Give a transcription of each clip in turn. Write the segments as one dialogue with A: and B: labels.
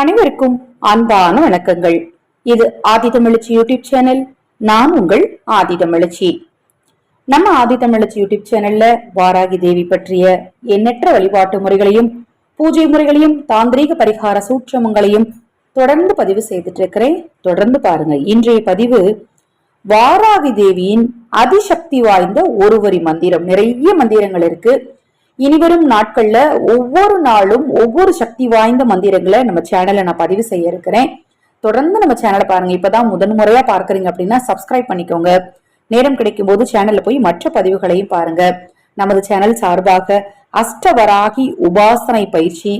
A: அனைவருக்கும் அன்பான வணக்கங்கள். இது ஆதி தமிழச்சி யூடியூப் சேனல் நான் உங்கள் ஆதி தமிழச்சி. நம்ம ஆதி தமிழச்சி யூடியூப் சேனல்ல வாராகி தேவி பற்றிய எண்ணற்ற வழிபாட்டு முறைகளையும் பூஜை முறைகளையும் தாந்திரீக பரிகார சூற்றமங்களையும் தொடர்ந்து பதிவு செய்துட்டு இருக்கிறேன் தொடர்ந்து பாருங்க இன்றைய பதிவு வாராகி தேவியின் அதிசக்தி வாய்ந்த ஒருவரி மந்திரம். நிறைய மந்திரங்கள் இருக்கு. இனிவரும் நாட்கள்ல ஒவ்வொரு நாளும் ஒவ்வொரு சக்தி வாய்ந்த மந்திரங்களை நம்ம சேனல்ல நான் பதிவு செய்ய இருக்கிறேன். தொடர்ந்து நம்ம சேனலை பாருங்க. இப்பதான் முதன் முறையா பார்க்கறீங்க அப்படின்னா சப்ஸ்கிரைப் பண்ணிக்கோங்க. நேரம் கிடைக்கும் போது சேனல்ல போய் மற்ற பதிவுகளையும் பாருங்க. நமது சேனல் சார்பாக அஷ்டவராகி உபாசனை பயிற்சி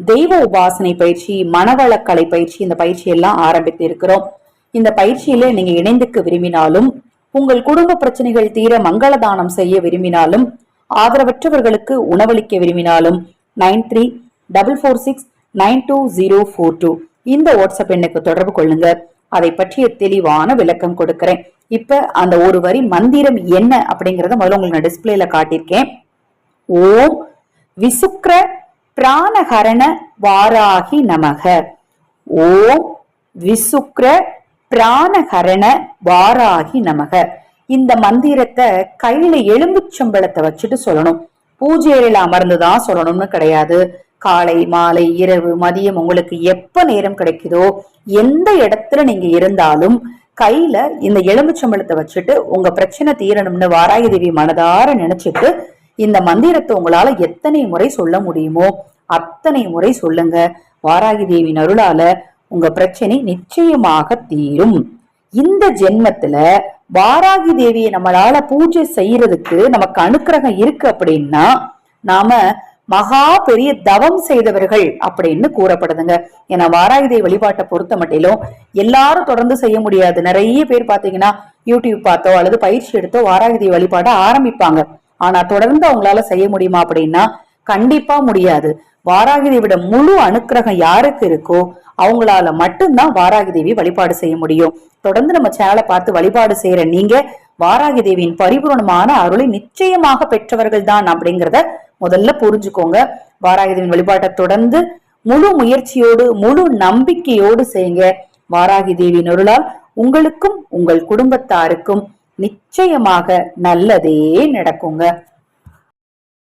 A: தெய்வ உபாசனை பயிற்சி மனவளக்கலை பயிற்சி இந்த பயிற்சி எல்லாம் ஆரம்பித்து இருக்கிறோம். இந்த பயிற்சியில நீங்க இணைந்துக்க விரும்பினாலும் உங்கள் குடும்ப பிரச்சனைகள் தீர மங்கள தானம் செய்ய விரும்பினாலும் ஆதரவற்றவர்களுக்கு உணவளிக்க விரும்பினாலும் nine three double four six nine two zero four two. இந்த வாட்ஸ்அப் எண்ணுக்கு தொடர்பு கொள்ளுங்க. அதை பற்றிய தெளிவான விளக்கம் கொடுக்கிறேன். இப்ப அந்த ஒரு வரி மந்திரம் என்ன அப்படிங்கறத முதல்ல உங்களுக்கு நான் டிஸ்பிளேல காட்டியிருக்கேன். ஓம் விசுக்ர பிராணஹரண வாராகி நமக. ஓம் விசுக்ர பிராணஹரண வாராகி நமக. இந்த மந்திரத்தை கையில எலும்புச்சம்பளத்தை வச்சுட்டு சொல்லணும். பூஜை அறையில அமர்ந்துதான் சொல்லணும்னு கிடையாது. காலை மாலை இரவு மதியம் உங்களுக்கு எப்ப நேரம் கிடைக்குதோ எந்த இடத்துல நீங்க இருந்தாலும் கையில இந்த எலும்புச்சம்பளத்தை வச்சுட்டு உங்க பிரச்சனை தீரணும்னு வாராய தேவி மனதார நினைச்சிட்டு இந்த மந்திரத்தை உங்களால எத்தனை முறை சொல்ல முடியுமோ அத்தனை முறை சொல்லுங்க. வாராகி தேவி அருளால உங்க பிரச்சனை நிச்சயமாக தீரும். இந்த ஜென்மத்துல வாராகி தேவியை நம்மளால பூஜை செய்யறதுக்கு நமக்கு அனுக்கிரகம் இருக்கு அப்படின்னா நாம மகா பெரிய தவம் செய்தவர்கள் அப்படின்னு கூறப்படுதுங்க. ஏன்னா வாராகி தேவி வழிபாட்டை பொறுத்த மட்டிலும் எல்லாரும் தொடர்ந்து செய்ய முடியாது. நிறைய பேர் பாத்தீங்கன்னா யூடியூப் பார்த்தோ அல்லது பயிற்சி எடுத்தோ வாராகி தேவி வழிபாட்டை ஆரம்பிப்பாங்க. ஆனா தொடர்ந்து அவங்களால செய்ய முடியுமா அப்படின்னா கண்டிப்பா முடியாது. வாராகி தேவியோட முழு அனுக்கிரகம் யாருக்கு இருக்கோ அவங்களால மட்டும்தான் வாராகி தேவி வழிபாடு செய்ய முடியும். தொடர்ந்து நம்ம சேனலை பார்த்து வழிபாடு செய்யற நீங்க வாராகி தேவியின் பரிபூர்ணமான அருளை நிச்சயமாக பெற்றவர்கள் தான் அப்படிங்கிறத முதல்ல புரிஞ்சுக்கோங்க. வாராகி தேவியின் வழிபாட்டை தொடர்ந்து முழு முயற்சியோடு முழு நம்பிக்கையோடு செய்யுங்க. வாராகி தேவியின் அருளால் உங்களுக்கும் உங்கள் குடும்பத்தாருக்கும் நிச்சயமாக நல்லதே நடக்குங்க.